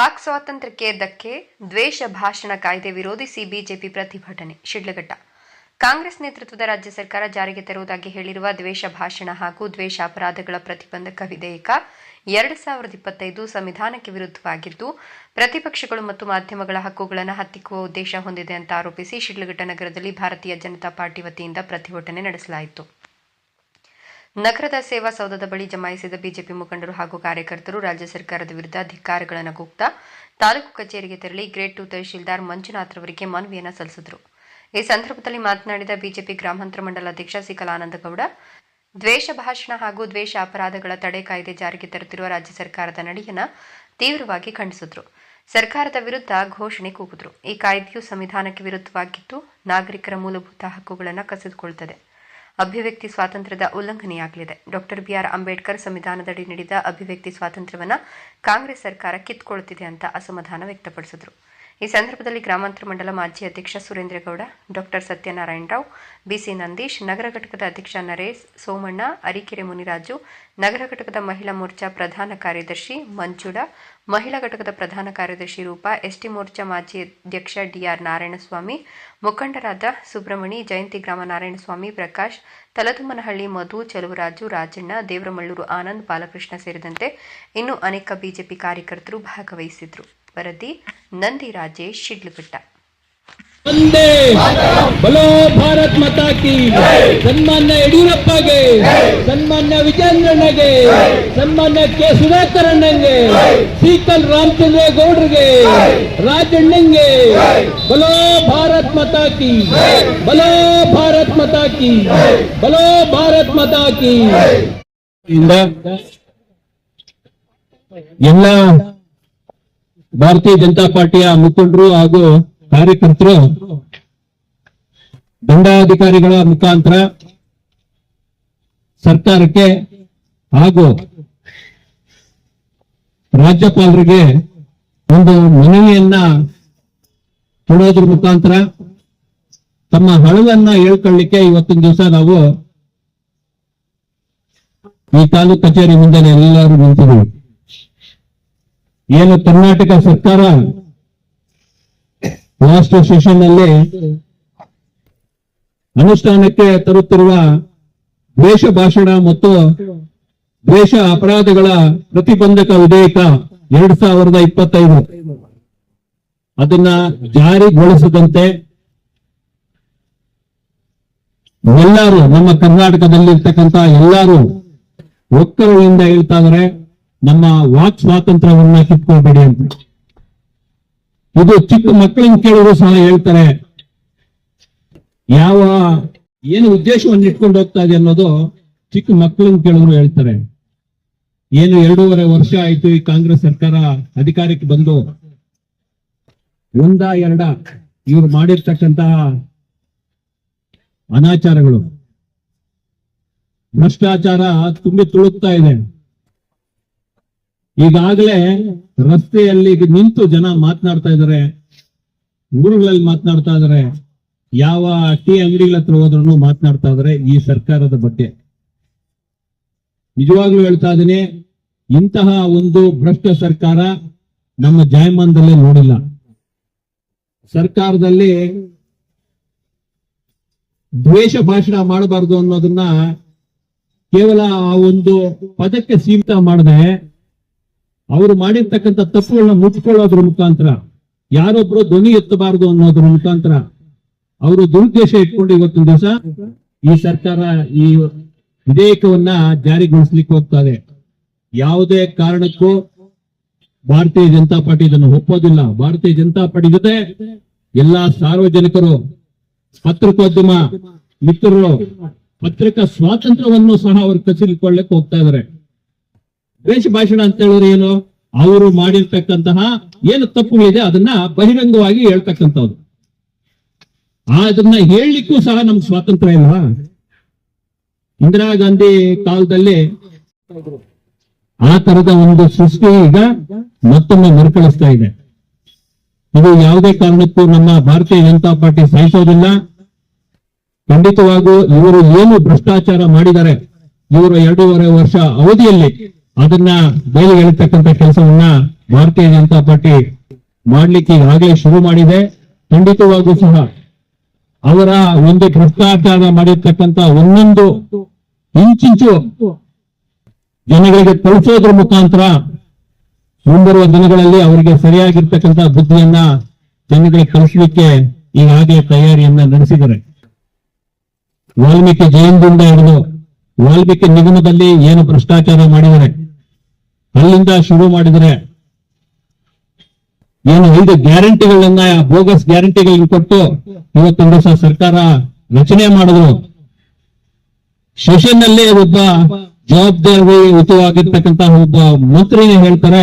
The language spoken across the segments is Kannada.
ವಾಕ್ ಸ್ವಾತಂತ್ರ್ಯಕ್ಕೆ ಧಕ್ಕೆ ದ್ವೇಷ ಭಾಷಣ ಕಾಯ್ದೆ ವಿರೋಧಿಸಿ ಬಿಜೆಪಿ ಪ್ರತಿಭಟನೆ, ಶಿಡ್ಲಘಟ್ಟ. ಕಾಂಗ್ರೆಸ್ ನೇತೃತ್ವದ ರಾಜ್ಯ ಸರ್ಕಾರ ಜಾರಿಗೆ ತರುವುದಾಗಿ ಹೇಳಿರುವ ದ್ವೇಷ ಭಾಷಣ ಹಾಗೂ ದ್ವೇಷ ಅಪರಾಧಗಳ ಪ್ರತಿಬಂಧಕ ವಿಧೇಯಕ ಎರಡು ಸಾವಿರದ ಇಪ್ಪತ್ತೈದು ಸಂವಿಧಾನಕ್ಕೆ ವಿರುದ್ಧವಾಗಿದ್ದು, ಪ್ರತಿಪಕ್ಷಗಳು ಮತ್ತು ಮಾಧ್ಯಮಗಳ ಹಕ್ಕುಗಳನ್ನು ಹತ್ತಿಕ್ಕುವ ಉದ್ದೇಶ ಹೊಂದಿದೆ ಅಂತ ಆರೋಪಿಸಿ ಶಿಡ್ಲಘಟ್ಟ ನಗರದಲ್ಲಿ ಭಾರತೀಯ ಜನತಾ ಪಾರ್ಟಿ ವತಿಯಿಂದ ಪ್ರತಿಭಟನೆ ನಡೆಸಲಾಯಿತು. ನಗರದ ಸೇವಾ ಸೌಧದ ಬಳಿ ಜಮಾಯಿಸಿದ ಬಿಜೆಪಿ ಮುಖಂಡರು ಹಾಗೂ ಕಾರ್ಯಕರ್ತರು ರಾಜ್ಯ ಸರ್ಕಾರದ ವಿರುದ್ಧ ಧಿಕ್ಕಾರಗಳನ್ನು ಕೂಗ್ತಾ ತಾಲೂಕು ಕಚೇರಿಗೆ ತೆರಳಿ ಗ್ರೇಡ್ ಟು ತಹಶೀಲ್ದಾರ್ ಮಂಜುನಾಥ್ ರವರಿಗೆ ಮನವಿಯನ್ನು ಸಲ್ಲಿಸಿದರು. ಈ ಸಂದರ್ಭದಲ್ಲಿ ಮಾತನಾಡಿದ ಬಿಜೆಪಿ ಗ್ರಾಮಾಂತರ ಮಂಡಲ ಅಧ್ಯಕ್ಷ ಸಿಕಲಾನಂದಗೌಡ ದ್ವೇಷ ಭಾಷಣ ಹಾಗೂ ದ್ವೇಷ ಅಪರಾಧಗಳ ತಡೆ ಕಾಯ್ದೆ ಜಾರಿಗೆ ತರುತ್ತಿರುವ ರಾಜ್ಯ ಸರ್ಕಾರದ ನಡೆಯನ್ನ ತೀವ್ರವಾಗಿ ಖಂಡಿಸಿದರು. ಸರ್ಕಾರದ ವಿರುದ್ಧ ಘೋಷಣೆ ಕೂಗಿದ್ರು. ಈ ಕಾಯ್ದೆಯು ಸಂವಿಧಾನಕ್ಕೆ ವಿರುದ್ಧವಾಗಿದ್ದು ನಾಗರಿಕರ ಮೂಲಭೂತ ಹಕ್ಕುಗಳನ್ನು ಕಸಿದುಕೊಳ್ಳುತ್ತದೆ ಅಭಿವ್ಯಕ್ತಿ ಸ್ವಾತಂತ್ರ್ಯದ ಉಲ್ಲಂಘನೆಯಾಗಲಿದೆ. ಡಾಕ್ಟರ್ ಬಿಆರ್ ಅಂಬೇಡ್ಕರ್ ಸಂವಿಧಾನದಡಿ ನೀಡಿದ ಅಭಿವ್ಯಕ್ತಿ ಸ್ವಾತಂತ್ರ್ಯವನ್ನು ಕಾಂಗ್ರೆಸ್ ಸರ್ಕಾರ ಕಿತ್ಕೊಳ್ತಿದೆ ಅಂತ ಅಸಮಾಧಾನ ವ್ಯಕ್ತಪಡಿಸಿದರು. ಈ ಸಂದರ್ಭದಲ್ಲಿ ಗ್ರಾಮಾಂತರ ಮಂಡಲ ಮಾಜಿ ಅಧ್ಯಕ್ಷ Surendragowda, doctor Satyanarayana Rao B C Nandish, ನಗರ ಘಟಕದ ಅಧ್ಯಕ್ಷ ನರೇಶ್, ಸೋಮಣ್ಣ, ಅರಿಕೆರೆ ಮುನಿರಾಜು, ನಗರ ಘಟಕದ ಮಹಿಳಾ ಮೋರ್ಚಾ ಪ್ರಧಾನ ಕಾರ್ಯದರ್ಶಿ ಮಂಜುಳ, ಮಹಿಳಾ ಘಟಕದ ಪ್ರಧಾನ ಕಾರ್ಯದರ್ಶಿ ರೂಪಾ, ಎಸ್ಟಿ ಮೋರ್ಚಾ ಮಾಜಿ ಅಧ್ಯಕ್ಷ ಡಿಆರ್ ನಾರಾಯಣಸ್ವಾಮಿ, ಮುಖಂಡರಾದ ಸುಬ್ರಹ್ಮಣಿ, ಜಯಂತಿ ಗ್ರಾಮ ನಾರಾಯಣಸ್ವಾಮಿ, ಪ್ರಕಾಶ್, ತಲತುಮ್ಮನಹಳ್ಳಿ ಮಧು, ಚಲುವರಾಜು, ರಾಜಣ್ಣ, ದೇವರಮಳ್ಳೂರು ಆನಂದ್, ಬಾಲಕೃಷ್ಣ ಸೇರಿದಂತೆ ಇನ್ನೂ ಅನೇಕ ಬಿಜೆಪಿ ಕಾರ್ಯಕರ್ತರು ಭಾಗವಹಿಸಿದ್ರು. ವರದಿ ನಂದಿ ರಾಜೇಶ್ ಶಿಡ್ಲಘಟ್ಟ. ಒಂದೇ ಬಲೋ ಭಾರತ್ ಮತಾಕಿ ಸನ್ಮಾನ್ಯ ಯಡಿಯೂರಪ್ಪಗೆ ಸನ್ಮಾನ್ಯ ವಿಜೇಂದ್ರಣ್ಣಗೆ ಸನ್ಮಾನ್ಯ ಕೆ ಸುಧಾಕರಣ್ಣಂಗೆ ಸೀಕಲ್ ರಾಮಚಂದ್ರ ಗೌಡ್ರಿಗೆ ರಾಜಣ್ಣಂಗೆ ಬಲೋ ಭಾರತ್ ಮತಾಕಿ ಬಲೋ ಭಾರತ್ ಮತಾಕಿ ಬಲೋ ಭಾರತ್ ಮತಾಕಿ ಎಲ್ಲ ಭಾರತೀಯ ಜನತಾ ಪಾರ್ಟಿಯ ಮುಖಂಡರು ಹಾಗೂ ಕಾರ್ಯಕರ್ತರು, ದಂಡಾಧಿಕಾರಿಗಳ ಮುಖಾಂತರ ಸರ್ಕಾರಕ್ಕೆ ಹಾಗೂ ರಾಜ್ಯಪಾಲರಿಗೆ ಒಂದು ಮನವಿಯನ್ನ ಕೊಡೋದ್ರ ಮುಖಾಂತರ ತಮ್ಮ ಹಳುವನ್ನ ಹೇಳ್ಕೊಳ್ಳಿಕ್ಕೆ ಇವತ್ತಿನ ದಿವಸ ನಾವು ಈ ತಾಲೂಕು ಕಚೇರಿ ಮುಂದೆ ಎಲ್ಲರೂ ನಿಂತಿದ್ದೀವಿ. ಏನು ಕರ್ನಾಟಕ ಸರ್ಕಾರ ಲಾಸ್ಟ್ ಸೆಷನ್ನಲ್ಲಿ ಅನುಷ್ಠಾನಕ್ಕೆ ತರುತ್ತಿರುವ ದ್ವೇಷ ಭಾಷಣ ಮತ್ತು ದ್ವೇಷ ಅಪರಾಧಗಳ ಪ್ರತಿಬಂಧಕ ವಿಧೇಯಕ ಎರಡ್ ಸಾವಿರದ ಇಪ್ಪತ್ತೈದು. ಅದನ್ನ ಜಾರಿಗೊಳಿಸದಂತೆ ಎಲ್ಲರೂ ನಮ್ಮ ಕರ್ನಾಟಕದಲ್ಲಿರ್ತಕ್ಕಂಥ ಎಲ್ಲರೂ ಒಕ್ಕಲಿನಿಂದ ಹೇಳ್ತಾ ಇದಾರೆ ನಮ್ಮ ವಾಕ್ ಸ್ವಾತಂತ್ರ್ಯವನ್ನ ಕಿತ್ಕೊಳ್ಬೇಡಿ ಅಂತ. ಇದು ಚಿಕ್ಕ ಮಕ್ಕಳನ್ನ ಕೇಳಿದ್ರು ಸಹ ಹೇಳ್ತಾರೆ. ಯಾವ, ಏನು ಉದ್ದೇಶವನ್ನು ಇಟ್ಕೊಂಡು ಹೋಗ್ತಾ ಇದೆ ಅನ್ನೋದು ಚಿಕ್ಕ ಮಕ್ಕಳನ್ನ ಕೇಳಿದ್ರು ಹೇಳ್ತಾರೆ. ಏನು ಎರಡೂವರೆ ವರ್ಷ ಆಯ್ತು ಈ ಕಾಂಗ್ರೆಸ್ ಸರ್ಕಾರ ಅಧಿಕಾರಕ್ಕೆ ಬಂದು. ಒಂದ ಎರಡ ಇವ್ರು ಮಾಡಿರ್ತಕ್ಕಂತಹ ಅನಾಚಾರಗಳು. ಭ್ರಷ್ಟಾಚಾರ ತುಂಬಿ ತುಳುಕ್ತಾ ಇದೆ. ಈಗಾಗಲೇ ರಸ್ತೆಯಲ್ಲಿ ನಿಂತು ಜನ ಮಾತನಾಡ್ತಾ ಇದಾರೆ ಊರುಗಳಲ್ಲಿ ಮಾತನಾಡ್ತಾ ಇದಾರೆ ಯಾವ ಟೀ ಅಂಗಡಿಗಳ ಹತ್ರ ಹೋದ್ರೂ ಮಾತನಾಡ್ತಾ ಇದಾರೆ ಈ ಸರ್ಕಾರದ ಬಗ್ಗೆ. ನಿಜವಾಗ್ಲೂ ಹೇಳ್ತಾ ಇದ್ದೀನಿ, ಇಂತಹ ಒಂದು ಭ್ರಷ್ಟ ಸರ್ಕಾರ ನಮ್ಮ ಜಾಯಮಾನದಲ್ಲೇ ನೋಡಿಲ್ಲ. ಸರ್ಕಾರದಲ್ಲಿ ದ್ವೇಷ ಭಾಷಣ ಮಾಡಬಾರದು ಅನ್ನೋದನ್ನ ಕೇವಲ ಆ ಒಂದು ಪದಕ್ಕೆ ಸೀಮಿತ ಮಾಡದೆ ಅವರು ಮಾಡಿರ್ತಕ್ಕಂಥ ತಪ್ಪುಗಳನ್ನ ಮುಚ್ಕೊಳ್ಳೋದ್ರ ಮುಖಾಂತರ, ಯಾರೊಬ್ರು ಧ್ವನಿ ಎತ್ತಬಾರದು ಅನ್ನೋದ್ರ ಮುಖಾಂತರ ಅವರು ದುರುದ್ದೇಶ ಇಟ್ಕೊಂಡು ಇವತ್ತಿನ ದಿವಸ ಈ ಸರ್ಕಾರ ಈ ವಿಧೇಯಕವನ್ನ ಜಾರಿಗೊಳಿಸ್ಲಿಕ್ಕೆ ಹೋಗ್ತದೆ ಯಾವುದೇ ಕಾರಣಕ್ಕೂ ಭಾರತೀಯ ಜನತಾ ಪಾರ್ಟಿ ಇದನ್ನು ಒಪ್ಪೋದಿಲ್ಲ. ಭಾರತೀಯ ಜನತಾ ಪಾರ್ಟಿ ಜೊತೆ ಎಲ್ಲಾ ಸಾರ್ವಜನಿಕರು, ಪತ್ರಿಕೋದ್ಯಮ ಮಿತ್ರರು, ಪತ್ರಿಕಾ ಸ್ವಾತಂತ್ರ್ಯವನ್ನು ಸಹ ಅವರು ಕಸಿಲ್ಕೊಳ್ಳಕ್ಕೆ ಹೋಗ್ತಾ ಇದಾರೆ ದ್ವೇಷ ಭಾಷಣ ಅಂತ ಹೇಳಿದ್ರೆ ಏನು? ಅವರು ಮಾಡಿರ್ತಕ್ಕಂತಹ ಏನು ತಪ್ಪುಗಳಿದೆ ಅದನ್ನ ಬಹಿರಂಗವಾಗಿ ಹೇಳ್ತಕ್ಕಂಥವ್ರು. ಅದನ್ನ ಹೇಳಲಿಕ್ಕೂ ಸಹ ನಮ್ಗೆ ಸ್ವಾತಂತ್ರ್ಯ ಇಲ್ವಾ? ಇಂದಿರಾ ಗಾಂಧಿ ಕಾಲದಲ್ಲಿ ಆ ತರದ ಒಂದು ಸೃಷ್ಟಿ ಈಗ ಮತ್ತೊಮ್ಮೆ ಮರುಕಳಿಸ್ತಾ ಇದೆ. ಇದು ಯಾವುದೇ ಕಾರಣಕ್ಕೂ ನಮ್ಮ ಭಾರತೀಯ ಜನತಾ ಪಾರ್ಟಿ ಸಹಿಸೋದಿಲ್ಲ. ಖಂಡಿತವಾಗೂ ಇವರು ಏನು ಭ್ರಷ್ಟಾಚಾರ ಮಾಡಿದ್ದಾರೆ ಇವರು ಎರಡೂವರೆ ವರ್ಷ ಅವಧಿಯಲ್ಲಿ ಅದನ್ನ ಬೇಲಿ ಎಳಿತಕ್ಕಂತ ಕೆಲಸವನ್ನ ಭಾರತೀಯ ಜನತಾ ಪಾರ್ಟಿ ಮಾಡ್ಲಿಕ್ಕೆ ಈಗಾಗಲೇ ಶುರು ಮಾಡಿದೆ. ಖಂಡಿತವಾಗೂ ಸಹ ಅವರ ಒಂದು ಭ್ರಷ್ಟಾಚಾರ ಮಾಡಿರ್ತಕ್ಕಂತ ಒಂದೊಂದು ಇಂಚಿಂಚು ಜನಗಳಿಗೆ ತಲುಪೋದ್ರ ಮುಖಾಂತರ ಮುಂಬರುವ ದಿನಗಳಲ್ಲಿ ಅವರಿಗೆ ಸರಿಯಾಗಿರ್ತಕ್ಕಂತ ಬುದ್ಧಿಯನ್ನ ಜನಗಳಿಗೆ ಕಲಿಸಲಿಕ್ಕೆ ಈಗಾಗಲೇ ತಯಾರಿಯನ್ನ ನಡೆಸಿದ್ದಾರೆ. ವಾಲ್ಮೀಕಿ ಜಯಂತಿಯಿಂದ ಹಿಡಿದು ವಾಲ್ಮೀಕಿ ನಿಗಮದಲ್ಲಿ ಏನು ಭ್ರಷ್ಟಾಚಾರ ಮಾಡಿದರೆ ಅಲ್ಲಿಂದ ಶುರು ಮಾಡಿದರೆ ಏನು ಐದು ಗ್ಯಾರಂಟಿಗಳನ್ನ ಬೋಗಸ್ ಗ್ಯಾರಂಟಿಗಳನ್ನ ಕೊಟ್ಟು ಇವತ್ತೊಂದು ದಿವಸ ಸರ್ಕಾರ ರಚನೆ ಮಾಡಿದ್ರು. ಸೆಷನ್ನಲ್ಲಿ ಒಬ್ಬ ಜವಾಬ್ದಾರಿಯುತವಾಗಿರ್ತಕ್ಕಂತ ಒಬ್ಬ ಮಂತ್ರಿನೇ ಹೇಳ್ತಾರೆ,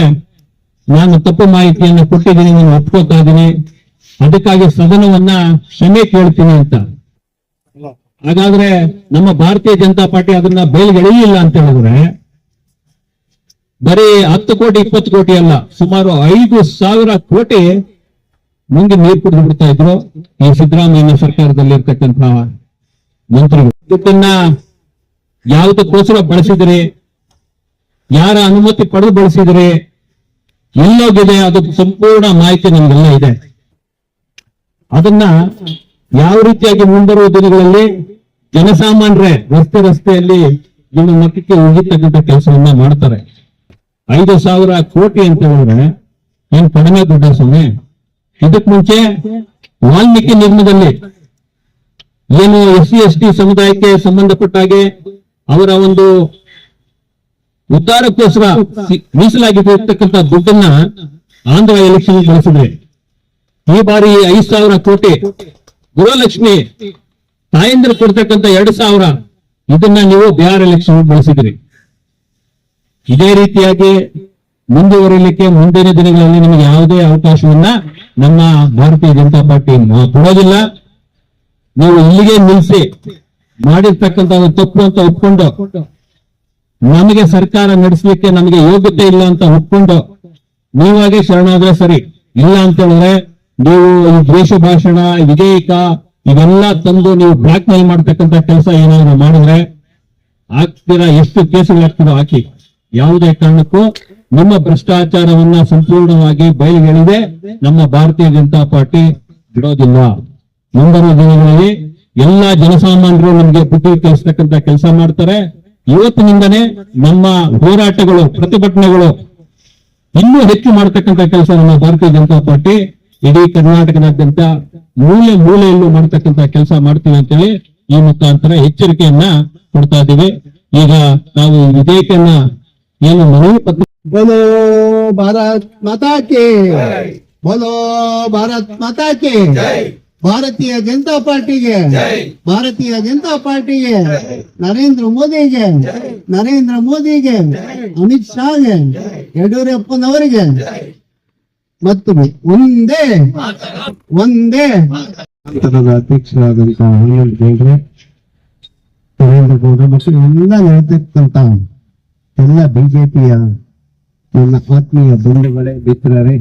ನಾನು ತಪ್ಪು ಮಾಹಿತಿಯನ್ನು ಕೊಟ್ಟಿದ್ದೀನಿ, ನಾನು ಒಪ್ಕೋತಾ ಇದ್ದೀನಿ, ಅದಕ್ಕಾಗಿ ಸದನವನ್ನ ಕ್ಷಮೆ ಕೇಳ್ತೀನಿ ಅಂತ. ಹಾಗಾದ್ರೆ ನಮ್ಮ ಭಾರತೀಯ ಜನತಾ ಪಾರ್ಟಿ ಅದನ್ನ ಬಯಲ್ಗೆಳೆಯಿಲ್ಲ ಅಂತ ಹೇಳಿದ್ರೆ ಬರೀ ಹತ್ತು ಕೋಟಿ, ಇಪ್ಪತ್ತು ಕೋಟಿ ಅಲ್ಲ, ಸುಮಾರು ಐದು ಸಾವಿರ ಕೋಟಿ ಮುಂದೆ ನೀರು ಕುಡಿದು ಬಿಡ್ತಾ ಇದ್ರು ಈ ಸಿದ್ದರಾಮಯ್ಯ ಸರ್ಕಾರದಲ್ಲಿ ಇರ್ತಕ್ಕಂತಹ ಮಂತ್ರಿಗಳು. ಇದನ್ನ ಯಾವುದಕ್ಕೋಸ್ಕರ ಬಳಸಿದ್ರಿ? ಯಾರ ಅನುಮತಿ ಪಡೆದು ಬಳಸಿದ್ರಿ? ಎಲ್ಲೋಗಿದೆ ಅದಕ್ಕೆ ಸಂಪೂರ್ಣ ಮಾಹಿತಿ ನಮ್ಗೆಲ್ಲ ಇದೆ. ಅದನ್ನ ಯಾವ ರೀತಿಯಾಗಿ ಮುಂಬರುವ ದಿನಗಳಲ್ಲಿ ಜನಸಾಮಾನ್ಯರೇ ರಸ್ತೆ ರಸ್ತೆಯಲ್ಲಿ ನಿಮ್ಮ ಮತಕ್ಕೆ ಉಗಿತಕ್ಕಂಥ ಕೆಲಸವನ್ನ ಮಾಡ್ತಾರೆ. ಐದು ಸಾವಿರ ಕೋಟಿ ಅಂತ ಹೇಳಿದ್ರೆ ಏನ್ ಕಡಿಮೆ ದುಡ್ಡ ಸ್ವಾಮಿ? ಇದಕ್ ಮುಂಚೆ ವಾಲ್ಮೀಕಿ ನಿರ್ಮದಲ್ಲಿ ಏನು ಎಸ್ ಸಿ, ಎಸ್ ಟಿ ಸಮುದಾಯಕ್ಕೆ ಸಂಬಂಧಪಟ್ಟ ಹಾಗೆ ಅವರ ಒಂದು ಉದ್ಧಾರಕ್ಕೋಸ್ಕರ ಮೀಸಲಾಗಿರ್ತಕ್ಕಂಥ ದುಡ್ಡನ್ನ ಆಂಧ್ರ ಎಲೆಕ್ಷನ್ ಬಳಸಿದ್ರೆ ಈ ಬಾರಿ ಐದು ಸಾವಿರ ಕೋಟಿ ಗೃಹಲಕ್ಷ್ಮಿ ತಾಯಂದ್ರ ಕೊಡ್ತಕ್ಕಂಥ ಎರಡು ಸಾವಿರ ಇದನ್ನ ನೀವು ಬಿಹಾರ್ ಎಲೆಕ್ಷನ್ ಬಳಸಿದ್ರಿ. ಇದೇ ರೀತಿಯಾಗಿ ಮುಂದುವರಿಲಿಕ್ಕೆ ಮುಂದಿನ ದಿನಗಳಲ್ಲಿ ನಿಮಗೆ ಯಾವುದೇ ಅವಕಾಶವನ್ನ ನಮ್ಮ ಭಾರತೀಯ ಜನತಾ ಪಾರ್ಟಿ ಕೊಡೋದಿಲ್ಲ. ನೀವು ಇಲ್ಲಿಗೆ ನಿಲ್ಲಿಸಿ ಮಾಡಿರ್ತಕ್ಕಂತ ತಪ್ಪು ಅಂತ ಒಪ್ಕೊಂಡು ನಮಗೆ ಸರ್ಕಾರ ನಡೆಸಲಿಕ್ಕೆ ನಮಗೆ ಯೋಗ್ಯತೆ ಇಲ್ಲ ಅಂತ ಒಪ್ಕೊಂಡು ನೀವಾಗೆ ಶರಣಾದ್ರೆ ಸರಿ. ಇಲ್ಲ ಅಂತ ಹೇಳಿದ್ರೆ ನೀವು ಈ ದ್ವೇಷ ಭಾಷಣ, ವಿಧೇಯಕ ಇವೆಲ್ಲ ತಂದು ನೀವು ಬ್ಲಾಕ್ ಮೇಲ್ ಮಾಡ್ತಕ್ಕಂತ ಕೆಲಸ ಏನಾದ್ರು ಮಾಡಿದ್ರೆ ಆಗ್ತೀರಾ ಎಷ್ಟು ಕೇಸುಗಳು ಹಾಕ್ತೀರೋ ಹಾಕಿ. ಯಾವುದೇ ಕಾರಣಕ್ಕೂ ನಮ್ಮ ಭ್ರಷ್ಟಾಚಾರವನ್ನ ಸಂಪೂರ್ಣವಾಗಿ ಬಯಲಿಗೆಳಿದೆ ನಮ್ಮ ಭಾರತೀಯ ಜನತಾ ಪಾರ್ಟಿ ಬಿಡೋದಿಲ್ಲ. ಮುಂಬರುವ ದಿನಗಳಲ್ಲಿ ಎಲ್ಲಾ ಜನಸಾಮಾನ್ಯರು ನಮಗೆ ಬುದ್ಧಿ ಕಲಿಸ್ತಕ್ಕಂಥ ಕೆಲಸ ಮಾಡ್ತಾರೆ. ಇವತ್ತಿನಿಂದನೇ ನಮ್ಮ ಹೋರಾಟಗಳು, ಪ್ರತಿಭಟನೆಗಳು ಇನ್ನೂ ಹೆಚ್ಚು ಮಾಡತಕ್ಕಂತ ಕೆಲಸ ನಮ್ಮ ಭಾರತೀಯ ಜನತಾ ಪಾರ್ಟಿ. ಇಡೀ ಕರ್ನಾಟಕದಾದ್ಯಂತ ಮೂಲೆ ಮೂಲೆಯಲ್ಲೂ ಮಾಡತಕ್ಕಂತ ಕೆಲಸ ಮಾಡ್ತೀವಿ ಅಂತೇಳಿ ಈ ಮುಖಾಂತರ ಎಚ್ಚರಿಕೆಯನ್ನ ಕೊಡ್ತಾ ಇದ್ದೀವಿ ಈಗ ನಾವು ವಿಧೇಯಕನ್ನ ಏನು ಮನವಿ ಪತ್ರ? ಬೋಲೋ ಭಾರತ್ ಮಾತಾಕೆ ಬೋಲೋ ಭಾರತ್ ಮಾತಾಕೆ ಭಾರತೀಯ ಜನತಾ ಪಾರ್ಟಿಗೆ. ಭಾರತೀಯ ಜನತಾ ಪಾರ್ಟಿಗೆ. ನರೇಂದ್ರ ಮೋದಿಗೆ. ನರೇಂದ್ರ ಮೋದಿಗೆ. ಅಮಿತ್ ಶಾಗೆ. ಯಡಿಯೂರಪ್ಪನವರಿಗೆ. ಮತ್ತು ಒಂದೇ. ಒಂದೇ. ನಂತರದ ಅಧ್ಯಕ್ಷರಾದಂತಹ ಹನುಮಂತ ಬೇಂದ್ರೆ ನರೇಂದ್ರ ಗೌಡ ಮತ್ತು ಎಲ್ಲ ನಡೆದಿರ್ತಂತಹ ಎಲ್ಲ ಬಿಜೆಪಿಯ ನನ್ನ ಆತ್ಮೀಯ ಬಂಧುಗಳೇ, ಮಿತ್ರರೇ,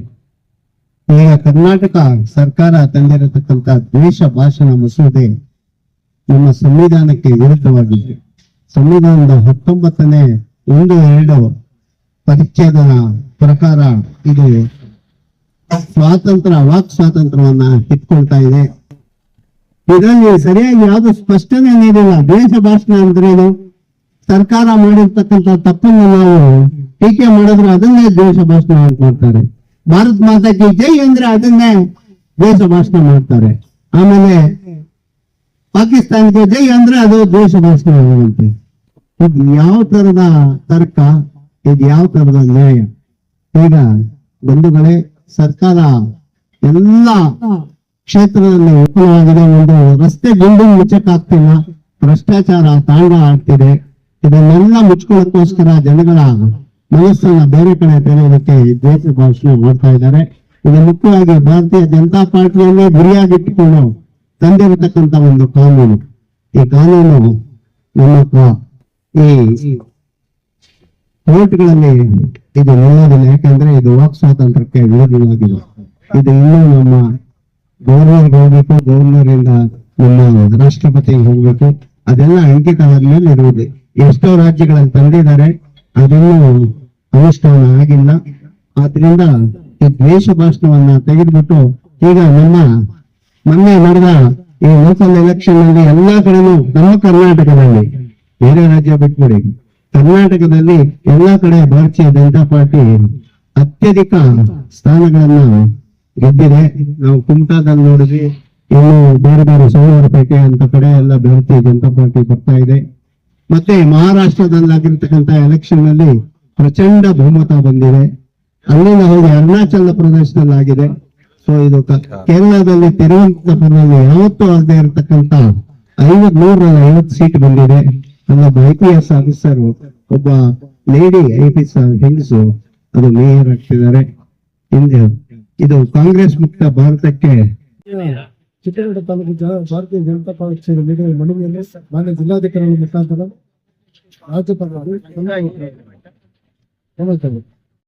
ಈಗ ಕರ್ನಾಟಕ ಸರ್ಕಾರ ತಂದಿರತಕ್ಕಂತಹ ದ್ವೇಷ ಭಾಷಣ ಮಸೂದೆ ನಮ್ಮ ಸಂವಿಧಾನಕ್ಕೆ ವಿರುದ್ಧವಾಗಿದೆ. ಸಂವಿಧಾನದ ಹತ್ತೊಂಬತ್ತನೇ ಒಂದು ಎರಡು ಪರಿಚ್ಛೇದನ ಪ್ರಕಾರ ಇದು ಸ್ವಾತಂತ್ರ್ಯ ವಾಕ್ ಸ್ವಾತಂತ್ರ್ಯವನ್ನ ಕಿತ್ಕೊಳ್ತಾ ಇದೆ. ಇದರಲ್ಲಿ ಸರಿಯಾಗಿ ಯಾವುದು ಸ್ಪಷ್ಟನೆ ನೀಡಿಲ್ಲ. ದ್ವೇಷ ಭಾಷಣ ಅಂದ್ರೇನು ಸರ್ಕಾರ ಮಾಡಿರ್ತಕ್ಕಂಥ ತಪ್ಪನ್ನು ನಾವು ಟೀಕೆ ಮಾಡಿದ್ರೆ ಅದನ್ನೇ ದ್ವೇಷ ಭಾಷಣ ಅಂತ ಮಾಡ್ತಾರೆ. ಭಾರತ್ ಮಾತಾಕಿ ಜೈ ಅಂದ್ರೆ ಅದನ್ನೇ ದ್ವೇಷ ಭಾಷಣ ಮಾಡ್ತಾರೆ. ಆಮೇಲೆ ಪಾಕಿಸ್ತಾನಕ್ಕೆ ಜೈ ಅಂದ್ರೆ ಅದು ದ್ವೇಷ ಭಾಷಣ ಆಗುವಂತೆ. ಇದು ಯಾವ ತರದ ತರ್ಕ, ಇದು ಯಾವ ತರದ ನ್ಯಾಯ? ಈಗ ಬಂಧುಗಳೇ, ಸರ್ಕಾರ ಎಲ್ಲ ಕ್ಷೇತ್ರದಲ್ಲಿ ವಿಫಲವಾಗಿದೆ. ಒಂದು ರಸ್ತೆ ಗುಂಡು ಮುಚ್ಚಕ್ಕಾಗ್ತಿಲ್ಲ ಭ್ರಷ್ಟಾಚಾರ ತಾಂಡ ಆಡ್ತಿದೆ ಇದನ್ನೆಲ್ಲ ಮುಚ್ಕೊಳ್ಳೋಕ್ಕೋಸ್ಕರ ಜನಗಳ ಮನಸ್ಸನ್ನ ಬೇರೆ ಕಡೆ ತೆರೆಯೋದಕ್ಕೆ ದ್ವೇಷ ಭಾಷಣ ಮಾಡ್ತಾ ಇದ್ದಾರೆ. ಇದು ಮುಖ್ಯವಾಗಿ ಭಾರತೀಯ ಜನತಾ ಪಾರ್ಟಿಯನ್ನೇ ಗುರಿಯಾಗಿಟ್ಟುಕೊಂಡು ತಂದಿರತಕ್ಕಂತ ಒಂದು ಕಾನೂನು. ಈ ಕಾನೂನು ನಮ್ಮ ಈ ಕೋರ್ಟ್ಗಳಲ್ಲಿ ಇದು ನಿಲ್ಲೋದಿಲ್ಲ. ಯಾಕಂದ್ರೆ ಇದು ವಾಕ್ ಸ್ವಾತಂತ್ರ್ಯಕ್ಕೆ ವಿರೋಧವಾಗಿದೆ ಇದು ಇನ್ನೂ ನಮ್ಮ ಗವರ್ನರ್ಗೆ ಹೋಗ್ಬೇಕು. ಗವರ್ನರ್ ಇಂದ ನಮ್ಮ ರಾಷ್ಟ್ರಪತಿಗೆ ಹೋಗ್ಬೇಕು. ಅದೆಲ್ಲ ಅಂಕಿತವಾದ ಮೇಲೆ ಇರುವುದು. ಎಷ್ಟೋ ರಾಜ್ಯಗಳಲ್ಲಿ ತಂದಿದ್ದಾರೆ ಅದನ್ನು ಅನುಷ್ಠಾನ ಆಗಿಲ್ಲ. ಆದ್ರಿಂದ ಈ ದ್ವೇಷ ಭಾಷಣವನ್ನ ತೆಗೆದ್ಬಿಟ್ಟು ಈಗ ನಮ್ಮ, ಮೊನ್ನೆ ನಡೆದ ಈ ಲೋಕಲ್ ಎಲೆಕ್ಷನ್ ಅಲ್ಲಿ ಎಲ್ಲಾ ಕಡೆನೂ ನಮ್ಮ ಕರ್ನಾಟಕದಲ್ಲಿ, ಬೇರೆ ರಾಜ್ಯ ಬಿಟ್ಬಿಡಿ, ಕರ್ನಾಟಕದಲ್ಲಿ ಎಲ್ಲಾ ಕಡೆ ಭಾರತೀಯ ಜನತಾ ಪಾರ್ಟಿ ಅತ್ಯಧಿಕ ಸ್ಥಾನಗಳನ್ನ ಗೆದ್ದಿದೆ. ನಾವು ಕುಮಟಾದಲ್ಲಿ ನೋಡಿದ್ವಿ, ಇನ್ನು ಬೇರೆ ಬೇರೆ ಸೋಮವಾರಪೇಟೆ ಅಂತ ಕಡೆ ಎಲ್ಲ ಭಾರತೀಯ ಜನತಾ ಪಾರ್ಟಿ ಬರ್ತಾ ಇದೆ. ಮತ್ತೆ ಮಹಾರಾಷ್ಟ್ರದಲ್ಲಾಗಿರ್ತಕ್ಕಂಥ ಎಲೆಕ್ಷನ್ನಲ್ಲಿ ಪ್ರಚಂಡ ಬಹುಮತ ಬಂದಿದೆ. ಅಲ್ಲಿಂದ ಹೋಗಿ ಅರುಣಾಚಲ ಪ್ರದೇಶದಲ್ಲಾಗಿದೆ. ಸೊ ಇದು ಕೇರಳದಲ್ಲಿ ತಿರುವನಂತಪುರದಲ್ಲಿ ಯಾವತ್ತೂ ಆಗದೆ ಇರತಕ್ಕಂತ ಐವತ್ ನೂರಲ್ಲಿ ಐವತ್ತು ಸೀಟ್ ಬಂದಿದೆ. ನಮ್ಮ ಐ ಪಿ ಎಸ್ ಆಫೀಸರ್ ಒಬ್ಬ ಲೇಡಿ ಐ ಪಿ ಎಸ್ ಹೆಂಗಸು ಅದು ಮೇಯರ್ ಆಗ್ತಿದ್ದಾರೆ. ಹಿಂದೆ ಇದು ಕಾಂಗ್ರೆಸ್ ಮುಕ್ತ ಭಾರತಕ್ಕೆ ಚಿತ್ರದುರ್ಗ ತಾಲೂಕು ಭಾರತೀಯ ಜನತಾ ಪಕ್ಷದ ನೀಡಿದ ಮನವಿಯಲ್ಲಿ ಮಾನ್ಯ ಜಿಲ್ಲಾಧಿಕಾರಿಗಳ ಮುಖಾಂತರ ರಾಜ್ಯಪಾಲರು